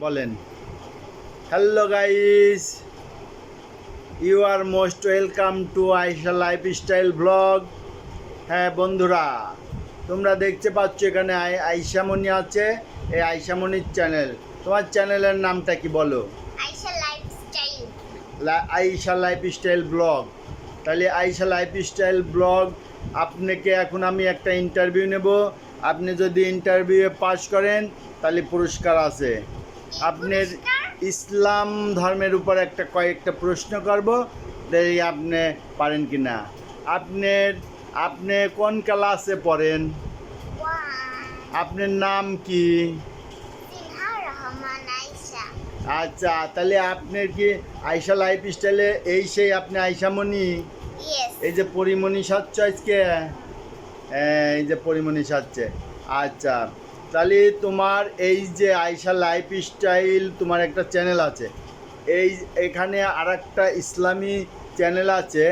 বলেন। Hello guys you are most welcome to Aisa lifestyle blog হ্যাঁ বন্ধুরা তোমরা দেখতে পাচ্ছ এখানে আই- আইসামণি আছে এই আইসামণির চ্যানেল তোমার চ্যানেলের নামটা কি বলো? আইসা লাইফস্টাইল ব্লগ। তাহলে আইসা লাইফস্টাইল ব্লগ আপনাকে এখন আমি একটা ইন্টারভিউ নেব। আপনি যদি ইন্টারভিউয়ে পাস করেন তাহলে পুরস্কার আছে। আপনার ইসলাম ধর্মের উপর একটা কয়েকটা প্রশ্ন করব দেখি আপনি পারেন কি না। আপনার আপনি কোন ক্লাসে পড়েন? আপনার নাম কি? আচ্ছা তাহলে আপনার কি আয়সা লাইফ স্টাইলে এই সেই আপনি আয়সামণি এই যে পরিমণি সাজছে আজকে? হ্যাঁ, এই যে পরিমণি সাজছে আচ্ছা তাহলে তোমার এই যে আয়সা লাইফ স্টাইল তোমার একটা চ্যানেল আছে এই এখানে আর একটা ইসলামী চ্যানেল আছে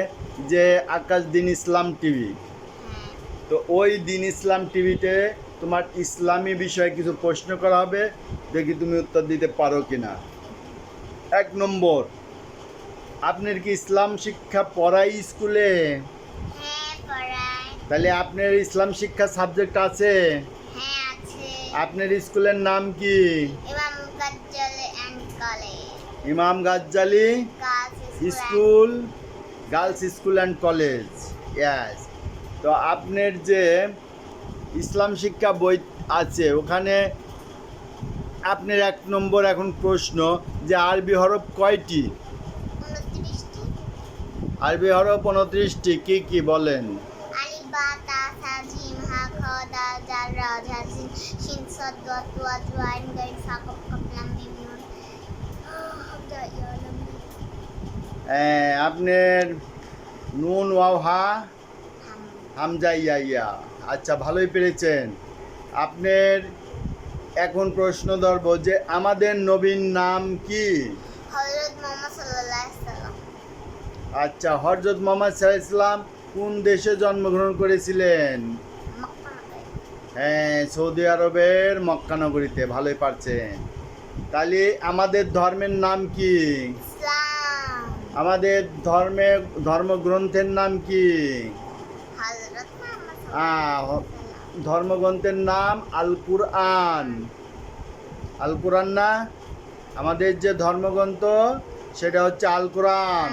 যে আকাশ দিন ইসলাম টিভি তো ওই দিন ইসলাম টিভিতে তোমার ইসলামী বিষয়ে কিছু প্রশ্ন করা হবে দেখি তুমি উত্তর দিতে পারো কি না এক নম্বর আপনার কি ইসলাম শিক্ষা পড়াই স্কুলে? হ্যাঁ তাহলে আপনার ইসলাম শিক্ষা সাবজেক্ট আছে? আপনার স্কুলের নাম কি? ইমাম গাজ্জাল and college. Imam Ghazzali school girls school and college ইয়াস তো আপনার যে ইসলাম শিক্ষা বই আছে ওখানে আপনার এক নম্বর এখন প্রশ্ন যে আরবি হরফ কয়টি? আরবি হরফ উনত্রিশটি কি কি বলেন? সা কফ কফ লাম মিম নুন হামদা ইয়া লাম হ্যাঁ, আপনার নুন ওয়াও হা হাম হামজা ইয়া ইয়া আচ্ছা ভালোই পেরেছেন আপনার এখন প্রশ্ন ধরবো যে আমাদের নবীন নাম কি আচ্ছা হরজত মোহাম্মদ সাল্লাহ ইসলাম কোন দেশে জন্মগ্রহণ করেছিলেন? হ্যাঁ সৌদি আরবের মক্কা নগরীতে ভালোই পারছেন। তাহলে আমাদের ধর্মের নাম কি? আমাদের ধর্মে ধর্মগ্রন্থের নাম কি? ধর্মগ্রন্থের নাম আল কুরআন আল কুরআন না? আমাদের যে ধর্মগ্রন্থ সেটা হচ্ছে আল কোরআন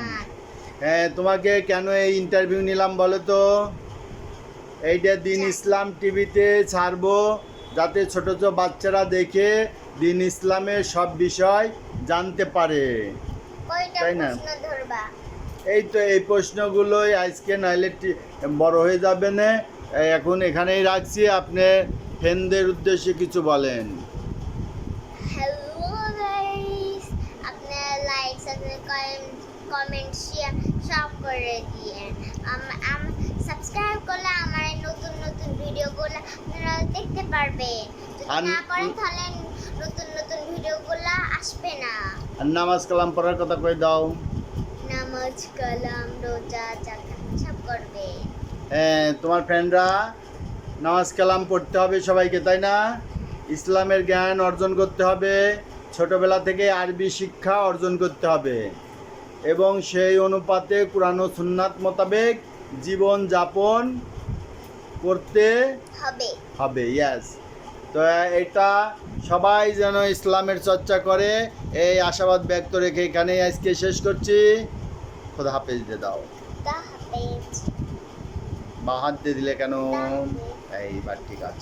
হ্যাঁ তোমাকে কেন এই ইন্টারভিউ নিলাম বলো তো? এইটা দিন ইসলাম টিভিতে ছাড়বো যাতে ছোট ছোট বাচ্চারা দেখে দিন ইসলামের সব বিষয় জানতে পারে। তাই না? এই তো এই প্রশ্নগুলোই আজকে নাইলে বড় হয়ে যাবে না। এখন এখানেই রাখছি আপনি ফ্রেন্ডদের উদ্দেশ্যে কিছু বলেন। হ্যালো গাইস আপনারা লাইক সাবস্ক্রাইব কমেন্ট শেয়ার সব করে আম সাবস্ক্রাইব করলে আমার নতুন নতুন ভিডিওগুলো আপনারা দেখতে পারবেন। যদি না করেন তাহলে নতুন নতুন ভিডিওগুলো আসবে না। আর নামাজ কালাম পড়ার কথা কই দাও। নামাজ কালাম রোজা জাকাত সব করবে। হ্যাঁ তোমার ফ্রেন্ডরা নামাজ কালাম পড়তে হবে সবাইকে তাই না? ইসলামের জ্ঞান অর্জন করতে হবে। ছোটবেলা থেকে আরবি শিক্ষা অর্জন করতে হবে। এবং সেই অনুপাতে কোরআন ও সুন্নাত মোতাবেক জীবন যাপন করতে হবে। হবে ইয়াস তো এটা সবাই যেন ইসলামের চর্চা করে এই আশাবাদ ব্যক্ত রেখে এখানেই আজকে শেষ করছি। খোদা হাফেজ দিয়ে দাও। তা হাফেজ। বা হাত দিয়ে দিলে কেন। এইবার ঠিক আছে।